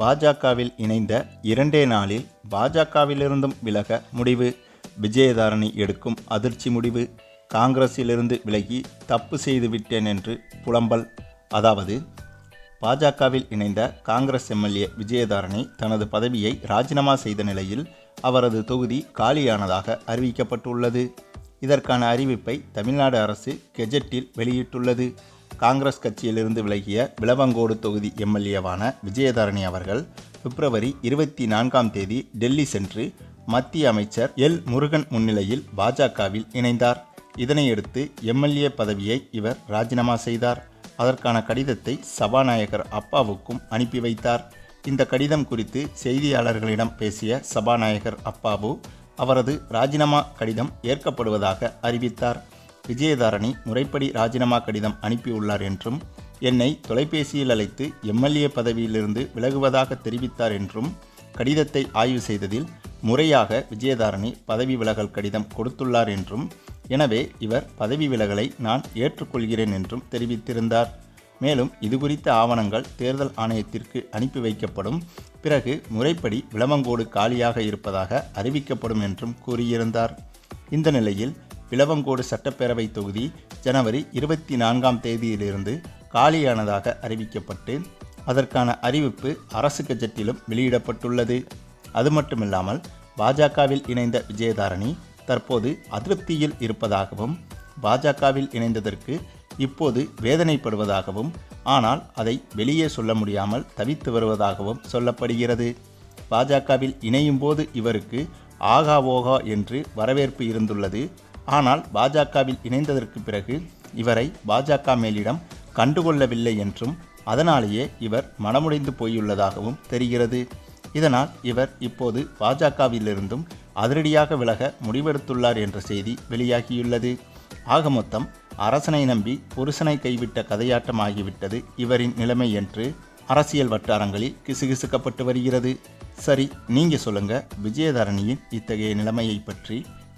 பாஜகவில் இணைந்த இரண்டே நாளில் பாஜகவிலிருந்தும் விலக முடிவு. விஜயதாரணி எடுக்கும் அதிர்ச்சி முடிவு. காங்கிரஸிலிருந்து விலகி தப்பு செய்து விட்டேன் என்று புலம்பல். அதாவது பாஜகவில் இணைந்த காங்கிரஸ் எம்எல்ஏ விஜயதாரணி தனது பதவியை ராஜினாமா செய்த நிலையில் அவரது தொகுதி காலியானதாக அறிவிக்கப்பட்டுள்ளது. இதற்கான அறிவிப்பை தமிழ்நாடு அரசு கெஜெட்டில் வெளியிட்டுள்ளது. காங்கிரஸ் கட்சியிலிருந்து விலகிய விளவங்கோடு தொகுதி எம்எல்ஏவான விஜயதாரணி அவர்கள் பிப்ரவரி இருபத்தி நான்காம் தேதி டெல்லி சென்று மத்திய அமைச்சர் எல் முருகன் முன்னிலையில் பாஜகவில் இணைந்தார். இதனையடுத்து எம்எல்ஏ பதவியை இவர் ராஜினாமா செய்தார். அதற்கான கடிதத்தை சபாநாயகர் அப்பாவுக்கும் அனுப்பி வைத்தார். இந்த கடிதம் குறித்து செய்தியாளர்களிடம் பேசிய சபாநாயகர் அப்பாவு அவரது ராஜினாமா கடிதம் ஏற்கப்படுவதாக அறிவித்தார். விஜயதாரணி முறைப்படி ராஜினாமா கடிதம் அனுப்பியுள்ளார் என்றும் என்னை தொலைபேசியில் அழைத்து எம்எல்ஏ பதவியிலிருந்து விலகுவதாக தெரிவித்தார் என்றும் கடிதத்தை ஆய்வு செய்ததில் முறையாக விஜயதாரணி பதவி விலகல் கடிதம் கொடுத்துள்ளார் என்றும் எனவே இவர் பதவி விலகலை நான் ஏற்றுக்கொள்கிறேன் என்றும் தெரிவித்திருந்தார். மேலும் இதுகுறித்த ஆவணங்கள் தேர்தல் ஆணையத்திற்கு அனுப்பி வைக்கப்படும் பிறகு முறைப்படி விளவங்கோடு காலியாக இருப்பதாக அறிவிக்கப்படும் என்றும் கூறியிருந்தார். இந்த நிலையில் பிளவங்கோடு சட்டப்பேரவை தொகுதி ஜனவரி இருபத்தி நான்காம் தேதியிலிருந்து காலியானதாக அறிவிக்கப்பட்டு அதற்கான அறிவிப்பு அரசு கஜெட்டிலும் வெளியிடப்பட்டுள்ளது. அது மட்டுமில்லாமல் பாஜகவில் இணைந்த விஜயதாரணி தற்போது அதிருப்தியில் இருப்பதாகவும் பாஜகவில் இணைந்ததற்கு இப்போது வேதனைப்படுவதாகவும் ஆனால் அதை வெளியே சொல்ல முடியாமல் தவித்து வருவதாகவும் சொல்லப்படுகிறது. பாஜகவில் இணையும் போது இவருக்கு ஆகா ஓகா என்று வரவேற்பு இருந்துள்ளது. ஆனால் பாஜகவில் இணைந்ததற்கு பிறகு இவரை பாஜக மேலிடம் கண்டுகொள்ளவில்லை என்றும் அதனாலேயே இவர் மனமுடைந்து போயுள்ளதாகவும் தெரிகிறது. இதனால் இவர் இப்போது பாஜகவிலிருந்தும் அதிரடியாக விலக முடிவெடுத்துள்ளார் என்ற செய்தி வெளியாகியுள்ளது. ஆக மொத்தம் அரசனை நம்பி புருஷனை கைவிட்ட கதையாட்டம் ஆகிவிட்டது இவரின் நிலைமை என்று அரசியல் வட்டாரங்களில் கிசுகிசுக்கப்பட்டு வருகிறது. சரி நீங்கள் சொல்லுங்கள் விஜயதரணியின் இத்தகைய நிலைமையை பற்றி